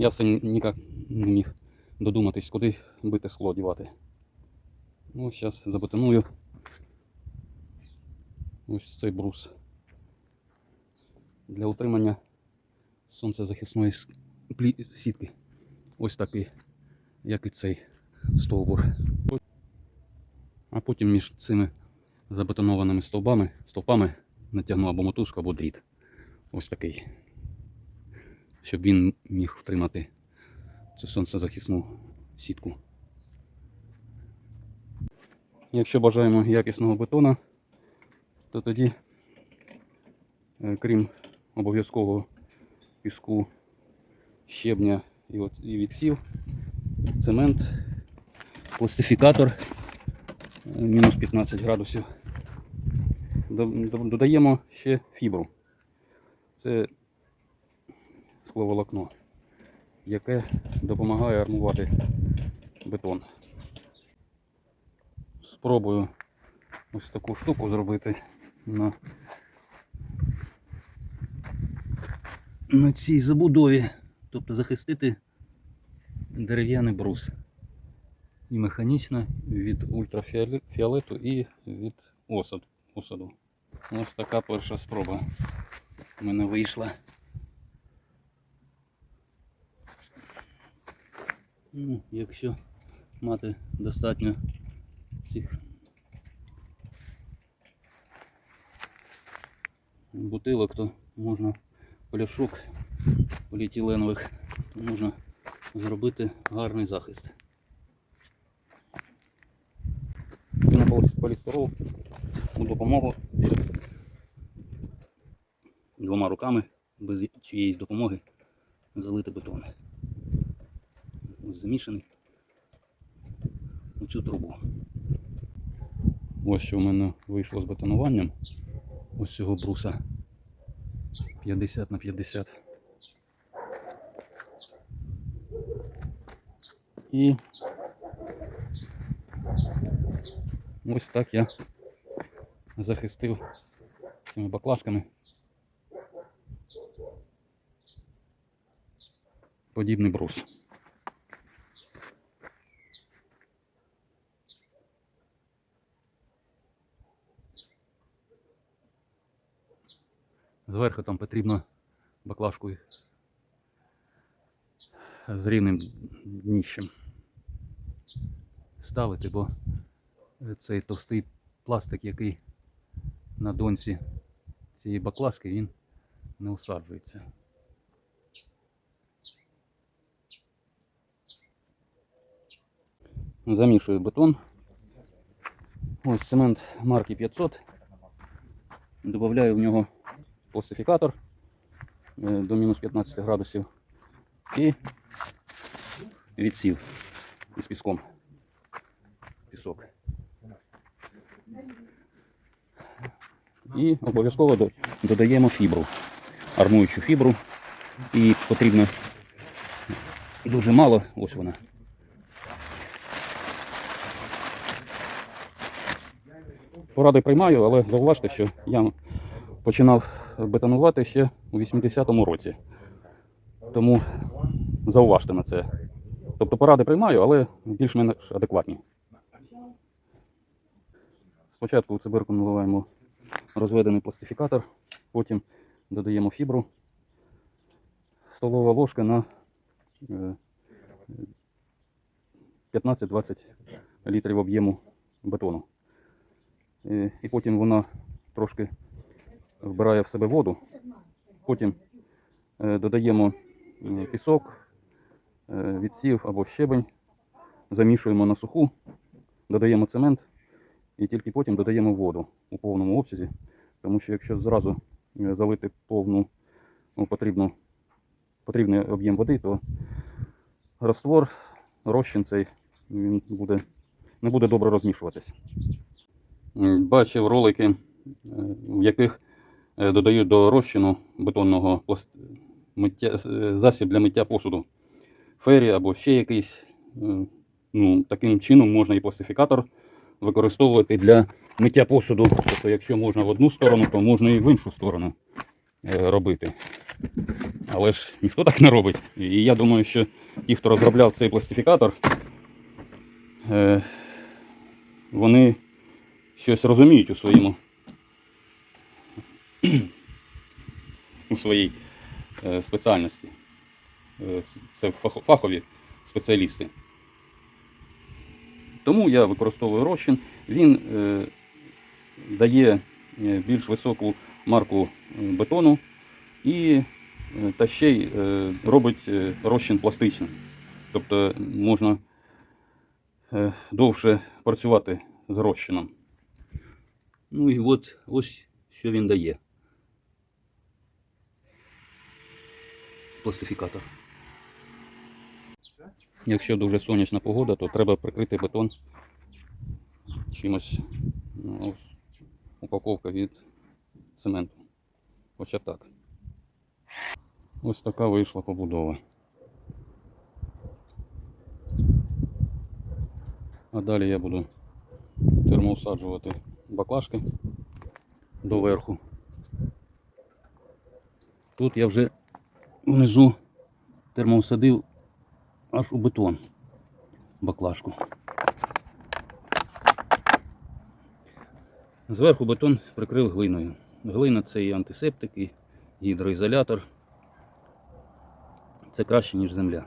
Я все ніяк не міг додуматись, куди бити скло дівати. Ну, зараз забетоную ось цей брус для утримання сонцезахисної сітки. Ось такий, як і цей стовбур. А потім між цими забетонованими стовбами, стовпами натягну або мотузку, або дріт. Ось такий. Щоб він міг втримати цю сонцезахисну сітку. Якщо бажаємо якісного бетона, то тоді, е, крім обов'язкового піску, щебня і, віксів, цемент, пластифікатор е, мінус 15 градусів. До- до- Додаємо ще фібру. Це скловолокно, яке допомагає армувати бетон. Спробую ось таку штуку зробити на, на цій забудові, тобто захистити дерев'яний брус. І механічно від ультрафіолету і від осаду. Ось така перша спроба в мене вийшла. Ну, якщо мати достатньо цих бутилок, то можна пляшок поліетиленових, то можна зробити гарний захист. Пінополістирол у допомогу двома руками без чиєїсь допомоги залити бетон. Ось замішаний у цю трубу. Ось що в мене вийшло з бетонуванням. Ось цього бруса 50 на 50. І ось так я захистив цими баклажками. Подібний брус. Зверху там потрібно баклажкою з рівним дніщем ставити, бо цей товстий пластик, який на донці цієї баклажки, він не усаджується. Замішую бетон. Ось цемент марки 500. Добавляю в нього пластифікатор е, до мінус 15 градусів і відсів із піском. Пісок. І обов'язково до- додаємо фібру, армуючу фібру. І потрібно дуже мало, ось вона. Поради приймаю, але зауважте, що я починав бетонувати ще у 80-му році. Тому зауважте на це. Тобто поради приймаю, але більш-менш адекватні. Спочатку у цибирку наливаємо розведений пластифікатор, потім додаємо фібру. Столова ложка на е, 15-20 літрів об'єму бетону. Е, І потім вона трошки вбирає в себе воду. Потім е, додаємо е, пісок, е, відсів або щебень, замішуємо на суху, додаємо цемент і тільки потім додаємо воду у повному обсязі. Тому що якщо зразу залити повну ну, потрібну, потрібний об'єм води, то раствор, розчин цей він буде, не буде добре розмішуватися. Бачив ролики, в яких е, додають до розчину бетонного пласт- миття, е, засіб для миття посуду. Фері або ще якийсь. Е, Ну, таким чином можна і пластифікатор використовувати для миття посуду. Тобто, якщо можна в одну сторону, то можна і в іншу сторону робити. Але ж ніхто так не робить. І я думаю, що ті, хто розробляв цей пластифікатор, вони щось розуміють у своєму у своїй е, спеціальності. Е, Це фахові спеціалісти. Тому я використовую розчин. Він е, дає більш високу марку бетону і та ще й робить розчин пластичним. Тобто можна довше працювати з розчином. Ну і от ось що він дає. Пластифікатор. Якщо дуже сонячна погода, то треба прикрити бетон чимось. Ну, упаковка від цементу. Хоча так. Ось така вийшла побудова. А далі я буду термоусаджувати баклажки доверху. Тут я вже внизу термоусадив аж у бетон баклажку. Зверху бетон прикрив глиною. Глина це і антисептик, і гідроізолятор. Це краще, ніж земля.